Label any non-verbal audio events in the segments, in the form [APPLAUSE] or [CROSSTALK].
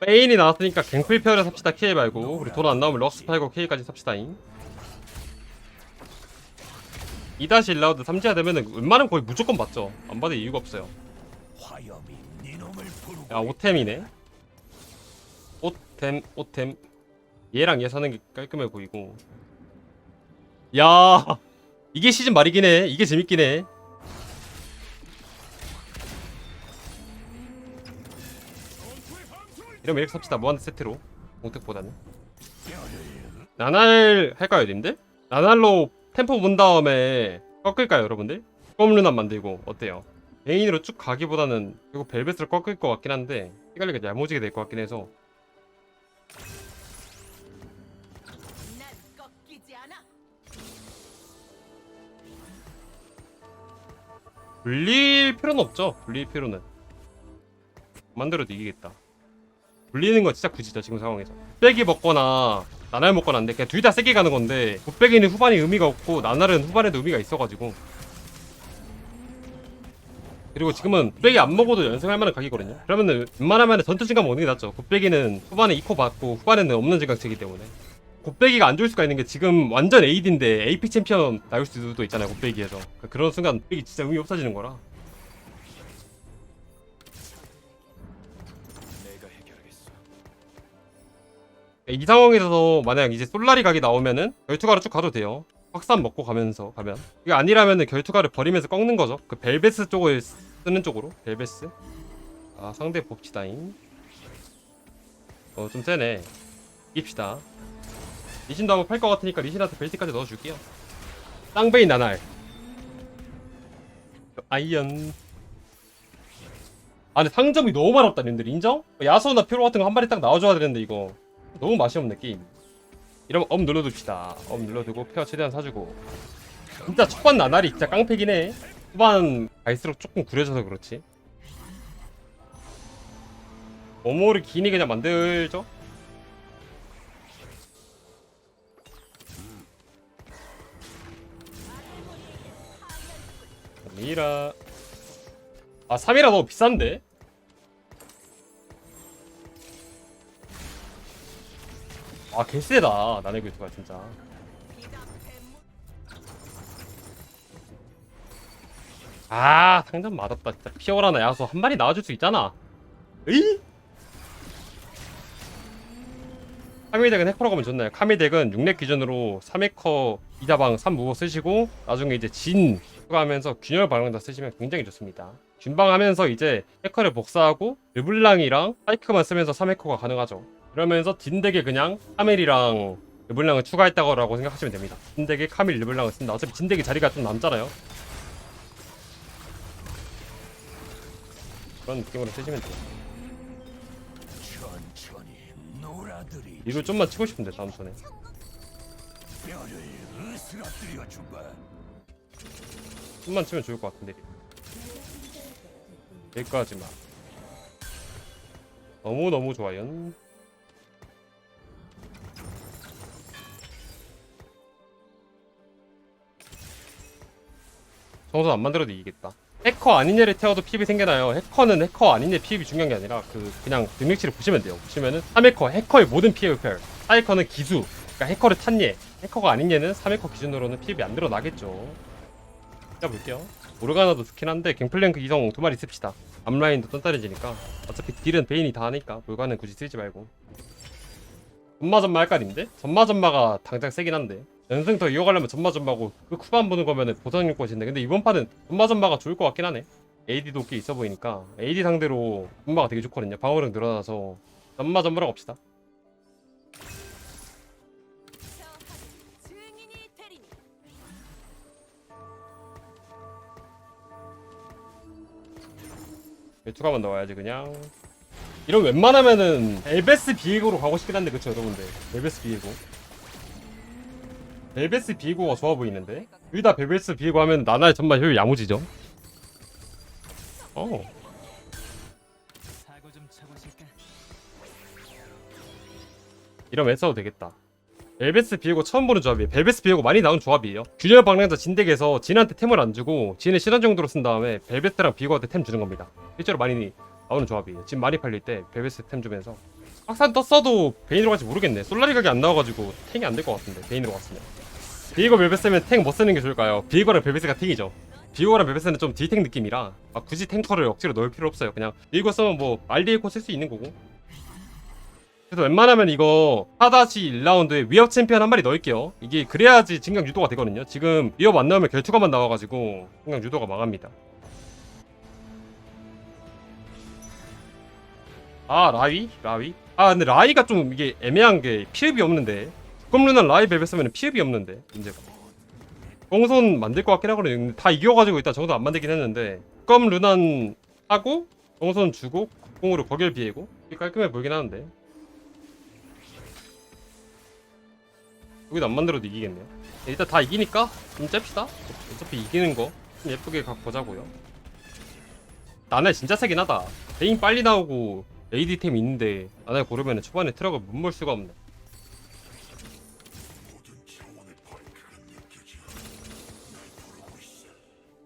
페인이 나왔으니까 갱플 페어를 삽시다 K 말고. 우리 돈 안 나오면 럭스 팔고 K까지 삽시다잉. 2-1라우드 3지하 되면은 웬만하면 거의 무조건 맞죠. 안 받을 이유가 없어요. 부르고 야 오템이네. 오템 오템. 얘랑 얘 사는 게 깔끔해 보이고. 야 이게 시즌 말이긴 해. 이게 재밌긴 해 이러면 이렇게 삽시다 무한대 세트로 공택보다는 나날 할까요 님들? 나날로 템포 본 다음에 꺾을까요 여러분들? 껌루난 만들고 어때요? 메인으로 쭉 가기보다는 결국 벨벳을 꺾을 것 같긴 한데 헷갈리게 야무지게 될 것 같긴 해서. 불릴 필요는 없죠 불릴 필요는 만들어도 이기겠다 불리는 건 진짜 굳이죠 지금 상황에서. 빼기 먹거나 나날 먹거나 안돼. 그냥 둘 다 세게 가는 건데 곱빼기는 후반에 의미가 없고 나날은 후반에도 의미가 있어가지고. 그리고 지금은 곱빼기 안 먹어도 연승할 만한 각이거든요. 그러면은 웬만하면 전투 증감 먹는 게 낫죠. 곱빼기는 후반에 2코 받고 후반에는 없는 증강치기 때문에. 곱빼기가 안 좋을 수가 있는 게 지금 완전 AD인데 AP 챔피언 나올 수도 있잖아요 곱빼기에서. 그러니까 그런 순간 곱빼기 진짜 의미 없어지는 거라 이 상황에서 만약 이제 솔라리 각이 나오면은 결투가를 쭉 가도 돼요. 확산 먹고 가면서 가면. 이게 아니라면은 결투가를 버리면서 꺾는 거죠. 그 벨베스 쪽을 쓰는 쪽으로. 벨베스. 아 상대 봅시다잉. 어좀 세네. 이깁시다. 리신도 한번 팔 것 같으니까 리신한테 벨트까지 넣어줄게요. 쌍베인 나날. 아이언. 아 근데 상점이 너무 많았다 님들. 인정? 야수나 표로 같은 거 한 마리 딱 나와줘야 되는데 이거 너무 맛이 없네 게임 이러면 업 눌러둡시다. 업 눌러두고 페어 최대한 사주고. 진짜 첫번 나날이 진짜 깡패긴 해. 후반 갈수록 조금 구려져서 그렇지. 어모를 기니 그냥 만들죠? 미라 아. 3이라 너무 비싼데? 아 개쎄다. 나의 교투가 진짜. 아 상점 맞았다 진짜. 피어라나 야수 한 마리 나와줄 수 있잖아. 에이? 카미덱은 해커로 가면 좋나요? 카미덱은 6렙 기준으로 3해커 2다방 3무버 쓰시고 나중에 이제 진 추가하면서 균열 방향 다 쓰시면 굉장히 좋습니다. 균방하면서 이제 해커를 복사하고 르블랑이랑 사이크만 쓰면서 3해커가 가능하죠 그러면서 딘덱에 그냥 카멜이랑 르블랑을 추가했다고 생각하시면 됩니다. 딘덱에 카밀 르블랑을 쓴다. 어차피 딘덱이 자리가 좀 남잖아요. 그런 느낌으로 쓰시면 돼요. 이걸 좀만 치고 싶은데 다음 턴에. 좀만 치면 좋을 것 같은데. 여기까지만. 너무너무 좋아요 정선 안 만들어도 이기겠다. 해커 아닌 얘를 태워도 피입이 생겨나요. 해커는 해커 얘 피입이 중요한 게 아니라 그 그냥 능력치를 보시면 돼요. 보시면은 3해커 해커의 모든 피해 흡혈 4해커는 기수. 그러니까 해커를 탄 얘 해커가 아닌 얘는 3해커 기준으로는 피입이 안 늘어나겠죠. 해볼게요. 모르가나도 좋긴 한데 갱플랭크 이성 두 마리 씁시다. 앞라인도 떤따리지니까. 어차피 딜은 베인이 다 하니까 물가는 굳이 쓰지 말고. 전마전마 할까 님데? 전마전마가 당장 세긴 한데 연승 더 이어가려면 전마전마고 그 후반 보는 거면은 보상일 것인데 근데 이번 판은 전마전마가 좋을 것 같긴 하네. AD도 꽤 있어 보이니까. AD 상대로 전마가 되게 좋거든요. 방어력 늘어나서 증인이 되리니 외투가만 넣어야지 그냥. 이런 웬만하면은 엘베스 비에고로 가고 싶긴 한데 그쵸 여러분들? 엘베스 비에고 벨베스 비에고가 좋아 보이는데? 둘 다 벨베스 비에고 하면 나나의 정말 효율 야무지죠? 어? 이러면 써도 되겠다. 벨베스 비에고 처음 보는 조합이에요. 벨베스 비에고 많이 나온 조합이에요. 균열 방랑자 진덱에서 진한테 템을 안 주고 진을 실현 정도로 쓴 다음에 벨베스랑 비에고한테 템 주는 겁니다. 실제로 많이 나오는 조합이에요. 지금 많이 팔릴 때 벨베스 템 주면서 확산 떴어도 베인으로 갈지 모르겠네. 솔라리 각이 안 나와가지고 탱이 안 될 것 같은데 베인으로 갔으면. 비이거 벨벳 쓰면 탱 뭐 쓰는 게 좋을까요? 비이거랑 벨벳가 탱이죠. 비이거랑 벨벳은 좀 딜탱 느낌이라 아, 굳이 탱커를 억지로 넣을 필요 없어요. 그냥 비이거 쓰면 뭐 알리에코 쓸 수 있는 거고. 그래서 웬만하면 이거 4다시 1라운드에 위협 챔피언 한 마리 넣을게요. 이게 그래야지 진강 유도가 되거든요. 지금 위협 안 나오면 결투가만 나와가지고 진강 유도가 망합니다. 아 라위? 라위? 아 근데 라이가 좀 이게 애매한 게 피흡이 없는데. 껌루난 라이 벨벳 쓰면 피흡이 없는데 문제가 공손 만들 것 같긴 하거든요. 다 이겨가지고 일단 정도 안 만들긴 했는데. 껌 루난 하고 공손 주고 공으로 거결 비애고 깔끔해 보이긴 하는데. 여기도 안 만들어도 이기겠네요. 일단 다 이기니까 좀 잽시다. 어차피 이기는 거좀 예쁘게 갖고 보자고요. 나네 진짜 세긴 하다. 베인 빨리 나오고 AD템 있는데 나날 고르면 초반에 트럭을 못 몰 수가 없네.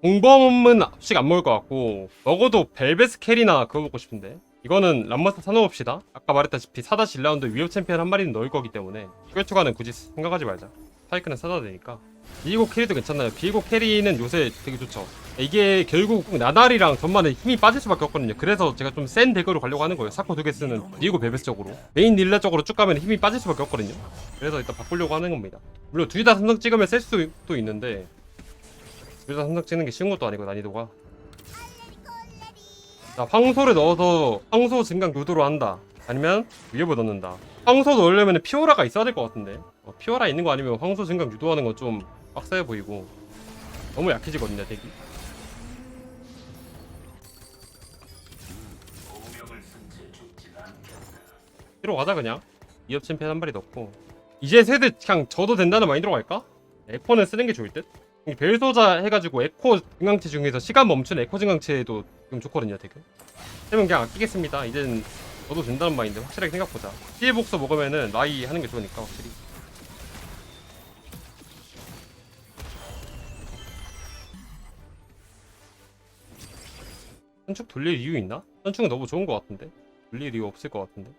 공범은 아직 안 먹을 것 같고 먹어도 벨베스 캐리나 그거 먹고 싶은데. 이거는 람마스터 사놓읍시다. 아까 말했다시피 4-1라운드 위협 챔피언 한 마리는 넣을 거기 때문에. 꽤 추가는 굳이 생각하지 말자 파이크는 사다 되니까. 비고 캐리도 괜찮나요? 비고 캐리는 요새 되게 좋죠. 이게 결국 나달이랑 전반에 힘이 빠질 수밖에 없거든요. 그래서 제가 좀센 덱으로 가려고 하는 거예요. 사코 두 개 쓰는 비고 벨베스 쪽으로. 메인 닐라 쪽으로 쭉 가면 힘이 빠질 수밖에 없거든요. 그래서 일단 바꾸려고 하는 겁니다. 물론 둘 다 삼성 찍으면 셀 수도 있는데 둘 다 삼성 찍는 게 쉬운 것도 아니고 난이도가. 자 황소를 넣어서 황소 증강 유도로 한다. 아니면 위협을 넣는다. 황소 넣으려면 피오라가 있어야 될 것 같은데 어, 피오라 있는 거 아니면 황소 증강 유도하는 건 좀 빡세 보이고 너무 약해지거든요 덱이 피로 가자 그냥. 이업 챔피언 한 마리 넣고. 이제 세대 그냥 져도 된다는 마인드로 갈까? 에코는 쓰는 게 좋을 듯? 이 벨소자 해가지고 에코 증강체 중에서 시간 멈춘 에코 증강체도 좀 좋거든요 되게 세면 그냥 아끼겠습니다. 이젠 저도 된다는 마인드 확실하게 생각보자 피해 복수 먹으면은 라이 하는 게 좋으니까 확실히 선축 돌릴 이유 있나? 선축은 너무 좋은 것 같은데? 돌릴 이유 없을 것 같은데?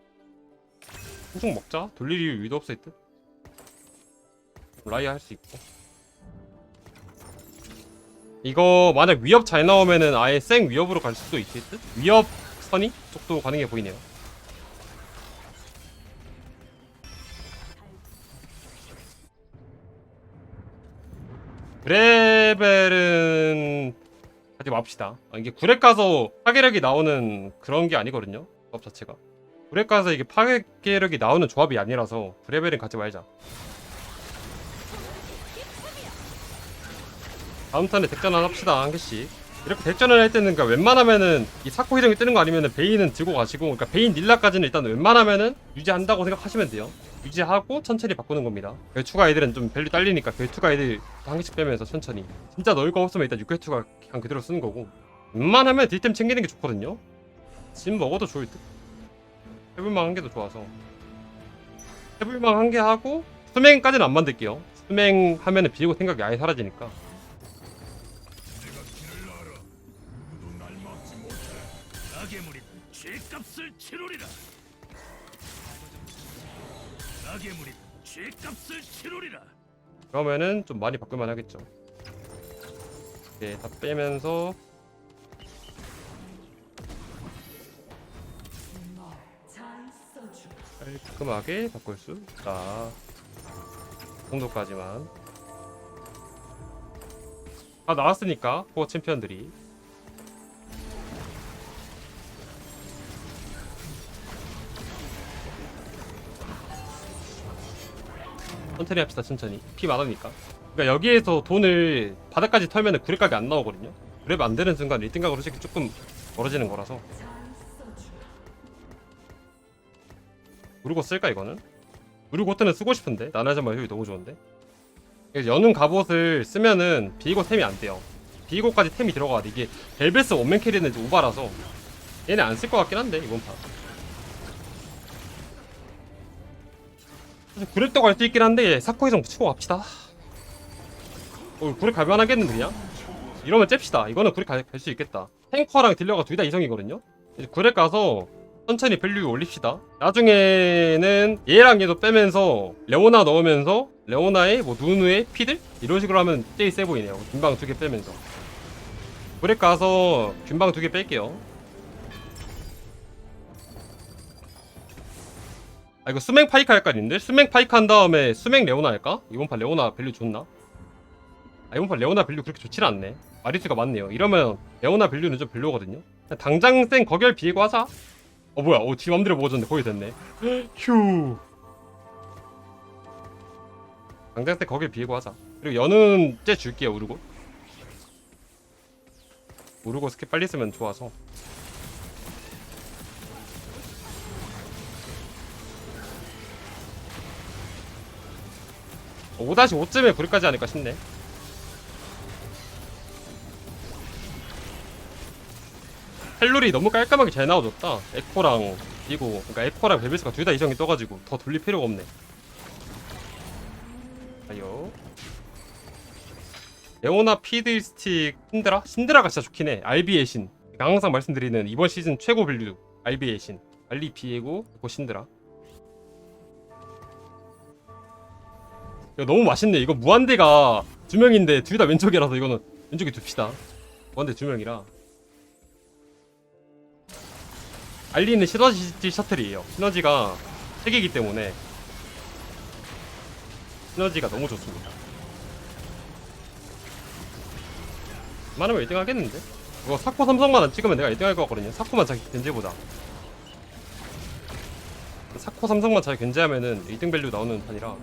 선축 먹자. 돌릴 이유 위도 없을 듯. 라이 할수 있고. 이거 만약 위협 잘 나오면은 아예 생 위협으로 갈 수도 있을 듯? 위협 선이 쪽도 가능해 보이네요. 그레벨은 하지 맙시다. 아, 이게 구렉 가서 파괴력이 나오는 그런 게 아니거든요 조합 자체가. 구렉 가서 이게 파괴력이 나오는 조합이 아니라서 그레벨은 가지 말자. 다음 턴에 덱전환 합시다 한 개씩. 이렇게 덱전을 할 때는 그러니까 웬만하면은 이 사코 희령이 뜨는 거 아니면은 베인은 들고 가시고 그러니까 베인 닐라까지는 일단 웬만하면은 유지한다고 생각하시면 돼요 유지하고 천천히 바꾸는 겁니다. 결투가 애들은 좀 밸류 딸리니까 결투가 애들 한 개씩 빼면서 천천히. 진짜 넣을 거 없으면 일단 6결투가 그냥 그대로 쓰는 거고. 웬만하면 딜템 챙기는 게 좋거든요. 진 먹어도 좋을 듯. 해불망 한 개도 좋아서. 해불망 한개 하고 수맹까지는 안 만들게요. 수맹 하면은 비고 생각이 아예 사라지니까. 죄값을 치르리라. 가게물이 죄값을 치르리라. 그러면은 좀 많이 바꿀만 하겠죠. 이렇게 다 빼면서 깔끔하게 바꿀 수 있다. 그 정도까지만. 다 나왔으니까 코어 챔피언들이 천천히 합시다 천천히. 피 많으니까. 그러니까 여기에서 돈을 바닥까지 털면은 구레 각이 안 나오거든요. 그랩 안 되는 순간 1등각으로 솔직히 조금 멀어지는 거라서. 우르고 쓸까 이거는? 우르고트는 쓰고 싶은데. 나나자마 효율 너무 좋은데. 여는 갑옷을 쓰면은 비고 템이 안 돼요. 비고까지 템이 들어가야 돼 이게 벨베스 원맨 캐리는 오바라서 얘네 안 쓸 것 같긴 한데 이번 판 구렉도 갈 수 있긴 한데 사코이정 붙이고 갑시다. 어 구렉 갈만 하겠는데 그냥? 이러면 잽시다. 이거는 구렉 갈수 있겠다. 탱커랑 딜러가 둘 다 이성이거든요? 구렉 가서 천천히 밸류 올립시다. 나중에는 얘랑 얘도 빼면서 레오나 넣으면서 레오나의 뭐 누누의 피들? 이런 식으로 하면 제일 세 보이네요. 균방 두 개 빼면서. 브렉 가서 균방 두 개 뺄게요 아 이거 수맹 파이카 할까 했는데? 수맹 파이카 한 다음에 수맹 레오나 할까? 이번 판 레오나 밸류 좋나? 아 이번 판 레오나 밸류 그렇게 좋진 않네. 마리수가 많네요. 이러면 레오나 밸류는 좀 별로거든요. 당장 센 거결 비고 하자. 어 뭐야. 어지 맘대로 먹어줬는데 거의 됐네. [GASPS] 휴. 당장 센 거결 비고 하자. 그리고 연은 째 줄게요 우르고. 우르고 스킬 빨리 쓰면 좋아서 5-5쯤에 불까지 하니까 싶네. 헬룰이 너무 깔끔하게 잘 나와줬다. 에코랑 이고 그러니까 에코랑 베베스가 둘 다 이정이 떠가지고 더 돌릴 필요가 없네. 아요 레오나 피드스틱 신드라? 신드라가 진짜 좋긴 해. 알비의 신. 제가 항상 말씀드리는 이번 시즌 최고 빌드 알비의 신. 알리 비에고 에코 신드라 이거 너무 맛있네 이거 무한대가 두 명인데 둘 다 왼쪽이라서 이거는 왼쪽에 둡시다 무한대 두 명이라 알리는 시너지 셔틀이에요. 시너지가 3개이기 때문에 시너지가 너무 좋습니다. 많으면 1등 하겠는데? 이거 사코 삼성만 안 찍으면 내가 1등 할 것 같거든요. 사코만 잘 견제보다. 사코 삼성만 잘 견제하면은 1등 밸류 나오는 판이라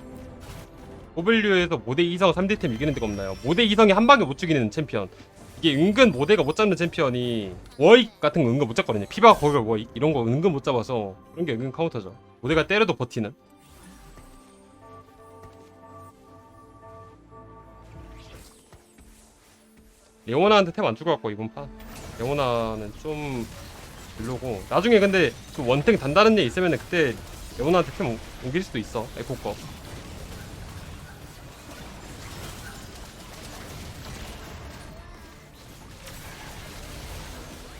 고밸류에서 모대 2성 3대템 이기는 데가 없나요? 모대 2성이 한 방에 못 죽이는 챔피언 이게 은근 모대가 못 잡는 챔피언이 워익 같은 거 은근 못 잡거든요. 피바 거별 워익 이런 거 은근 못 잡아서 그런 게 은근 카운터죠. 모대가 때려도 버티는. 레오나한테 템 안 주고 갖고 이번 판. 레오나는 좀 별로고 나중에 근데 좀 원탱 단다는 애 있으면 그때 레오나한테 템 오- 옮길 수도 있어. 에코 거.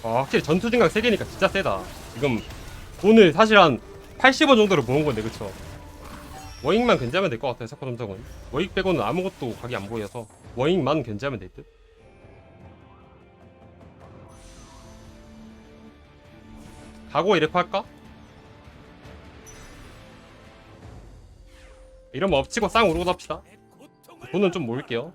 아, 확실히 전투 증강 3개니까 진짜 세다. 지금 돈을 사실 한 80원 정도로 모은 건데, 그쵸? 워익만 견제하면 될 것 같아요, 사코 점성은. 워익 빼고는 아무것도 각이 안 보여서 워익만 견제하면 될 듯? 가고 이래프 할까? 이러면 엎치고 쌍 오르고 합시다. 돈은 좀 모을게요.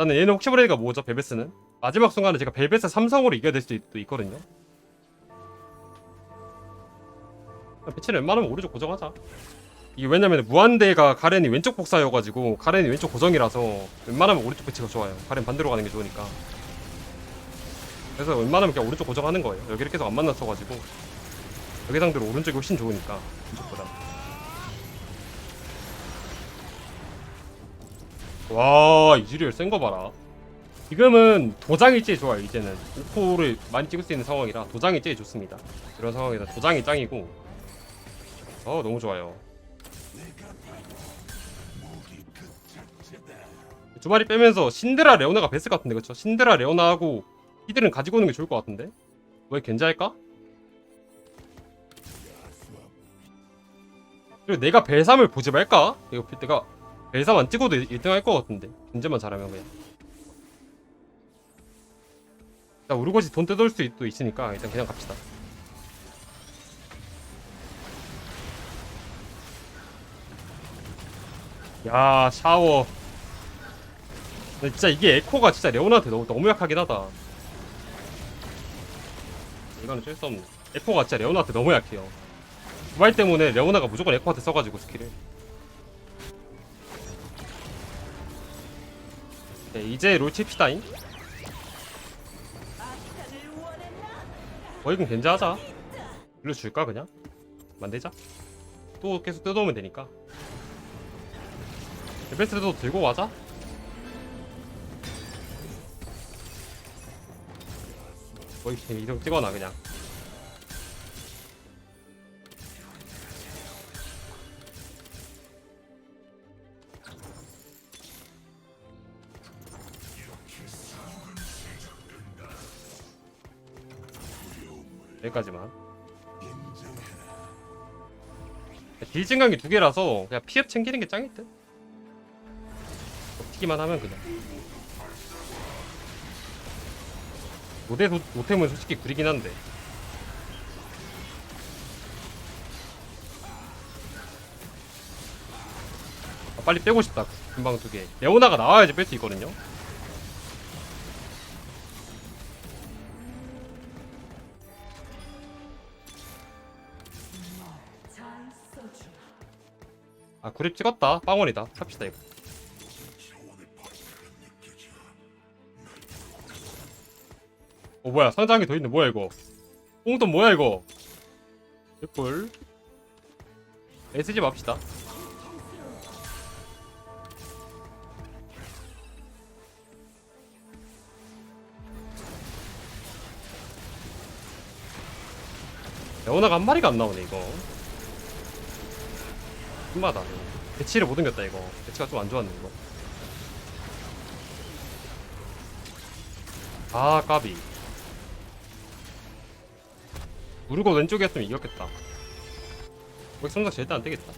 나는 얘는 혹시 모르니까 뭐죠? 벨베스는? 마지막 순간에 제가 벨베스 삼성으로 이겨야 될 수도 있, 있거든요. 배치를 웬만하면 오른쪽 고정하자. 이게 왜냐면 무한대가 가렌이 왼쪽 복사여가지고 가렌이 왼쪽 고정이라서 웬만하면 오른쪽 배치가 좋아요. 가렌 반대로 가는 게 좋으니까. 그래서 웬만하면 그냥 오른쪽 고정하는 거예요. 여기를 계속 안 만났어가지고. 여기 상대로 오른쪽이 훨씬 좋으니까 왼쪽보다 와 이즈리얼 센 거 봐라. 지금은 도장이 제일 좋아요 이제는. 오포를 많이 찍을 수 있는 상황이라 도장이 제일 좋습니다. 이런 상황에서 도장이 짱이고. 어 너무 좋아요. 두 마리 빼면서 신드라 레오나가 베스트 같은데 그쵸? 신드라 레오나하고 히들은 가지고 오는 게 좋을 것 같은데? 왜 견제할까? 그리고 내가 벨삼을 보지 말까? 이거 내가 안 찍어도 1등 할 것 같은데. 견제만 잘하면 그냥. 나 우르고시 돈 뜯을 수도 있으니까 일단 그냥 갑시다. 야 샤워. 진짜 이게 에코가 진짜 레오나한테 너무, 너무 약하긴 하다. 이거는 쩔 수 없네. 에코가 진짜 레오나한테 너무 약해요. 두발 때문에 레오나가 무조건 에코한테 써가지고 스킬을 네, 이제 롤 칩시다잉. 어 이건 괜찮하자. 빌려줄까 그냥? 만들자. 또 계속 뜯어오면 되니까. 베스트도 들고 가자. 거의 이동 찍어놔 그냥 여기까지만. 딜 증강기 두 개라서 그냥 피업 챙기는 게 짱일 듯. 버티기만 하면 그냥. 노대 도- 노템은 솔직히 구리긴 한데. 아, 빨리 빼고 싶다. 금방 두개. 레오나가 나와야지 뺄 수 있거든요 아 구립 찍었다. 빵원이다. 합시다 이거. 어 뭐야. 상장이 더 있네. 뭐야 이거? 뽕돈 뭐야 이거? 개꿀. SG 맙시다. 레오나가 한 마리가 안 나오네 이거 신마다 배치를 못 옮겼다 이거. 배치가 좀 안 좋았네 이거. 아 까비. 우르고 왼쪽에 했으면 이겼겠다. 거기 성적 절대 안 되겠다.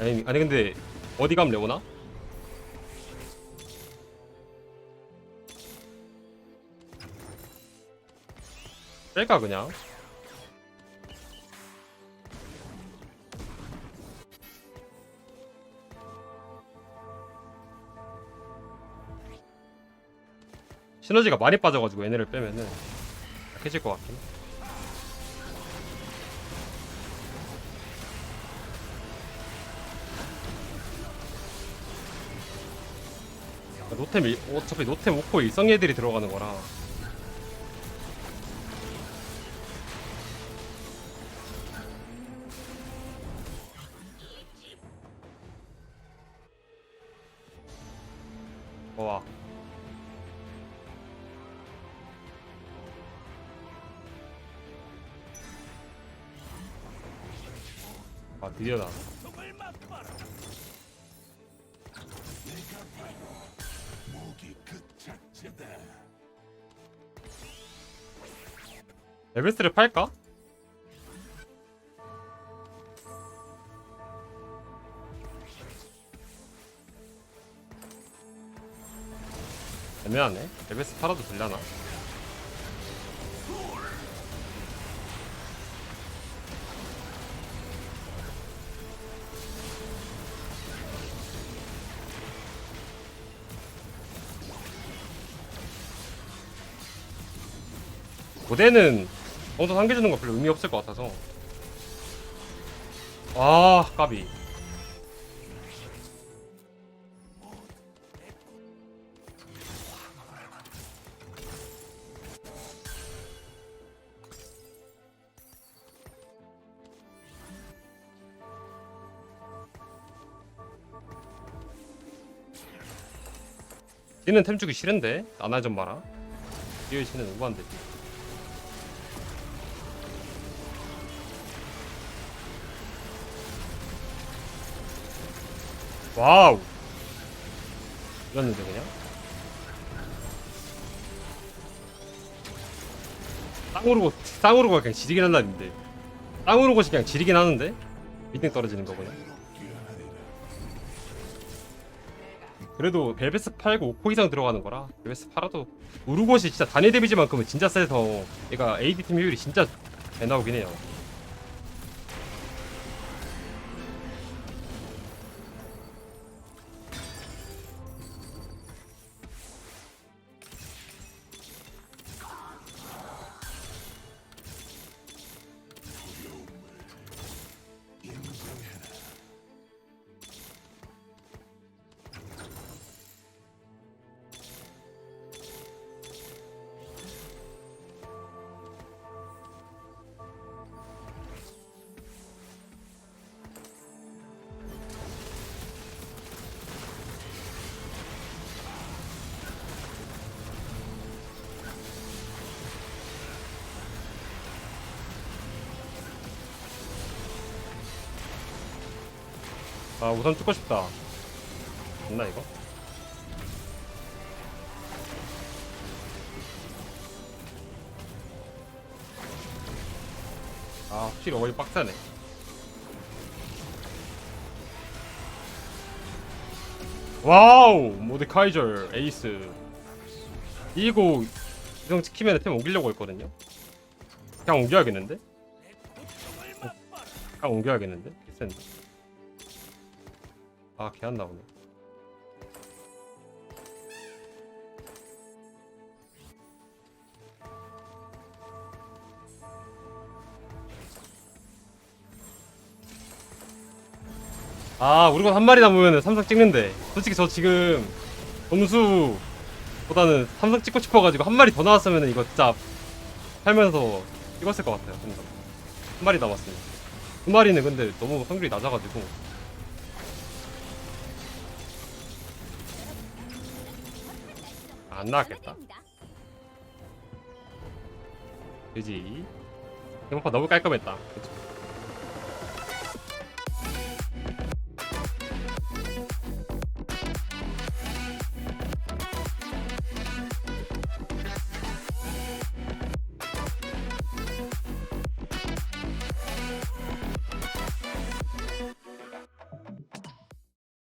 아니, 아니 근데 어디 가면 레오나? 뺄까 그냥 시너지가 많이 빠져가지고 얘네를 빼면은 약해질 것 같긴 해. 노템 일- 어차피 노템 5코 일성 애들이 들어가는 거라 아 드디어 나. 에베스를 팔까? 애매하네 에베스 팔아도 되려나? 고대는 정도 상계주는 거 별로 의미 없을 것 같아서. 아 까비. 얘는 템 주기 싫은데? 나나 좀 봐라. 디어 씨는 우한데 와우. 이랬는데 그냥? 땅으로 땅으로가 그냥 지리긴 한다는데 땅으로 것이 그냥 지리긴 하는데? 밑등 떨어지는 거구나 그래도 벨베스 팔고 5코 이상 들어가는 거라 벨베스 팔아도 우르곳이 진짜 단일 데미지만큼은 진짜 세서 얘가 AD 팀 효율이 진짜 잘 나오긴 해요 아 우선 죽고 싶다 됐나 이거? 아 확실히 어이 빡세네 와우 모드카이절 에이스 이거 기성 지키면 템 옮기려고 했거든요 그냥 옮겨야겠는데? 어, 그냥 옮겨야겠는데? 센데 아, 걔 안 나오네. 아, 우리가 한 마리 남으면 삼성 찍는데. 솔직히 저 지금 점수보다는 삼성 찍고 싶어가지고 한 마리 더 나왔으면 이거 진짜 살면서 찍었을 것 같아요. 삼성. 한 마리 남았습니다. 두 마리는 근데 너무 확률이 낮아가지고 안 나왔겠다. 그지? 생각보다 너무 깔끔했다. 그쵸?